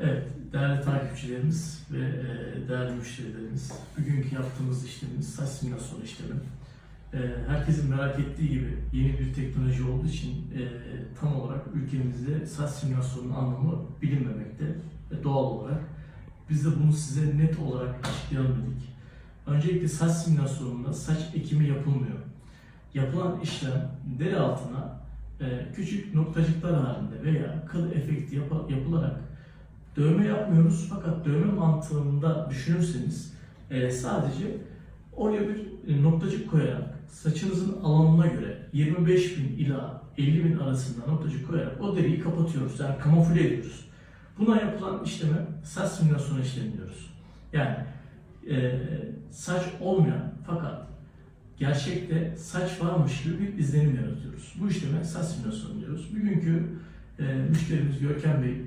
Evet, değerli takipçilerimiz ve e, değerli müşterilerimiz, bugünkü yaptığımız işlemimiz saç simülasyonu işlemi. E, Herkesin merak ettiği gibi yeni bir teknoloji olduğu için e, tam olarak ülkemizde saç simülasyonunun anlamı bilinmemekte ve doğal olarak. Biz de bunu size net olarak açıklayalım dedik. Öncelikle saç simülasyonunda saç ekimi yapılmıyor. Yapılan işlem deri altına küçük noktacıklar halinde veya kıl efekti yapılarak Dövme yapmıyoruz fakat dövme mantığında düşünürseniz e, sadece oraya bir e, noktacık koyarak saçınızın alanına göre 25 bin ila 50 bin arasında noktacık koyarak o deriyi kapatıyoruz. Yani kamufle ediyoruz. Buna yapılan işleme saç simülasyonu işlemi diyoruz. Yani e, saç olmayan fakat gerçekte saç varmış gibi bir izlenim yaratıyoruz. Bu işleme saç simülasyonu diyoruz. Bugünkü e, müşterimiz Görkem Bey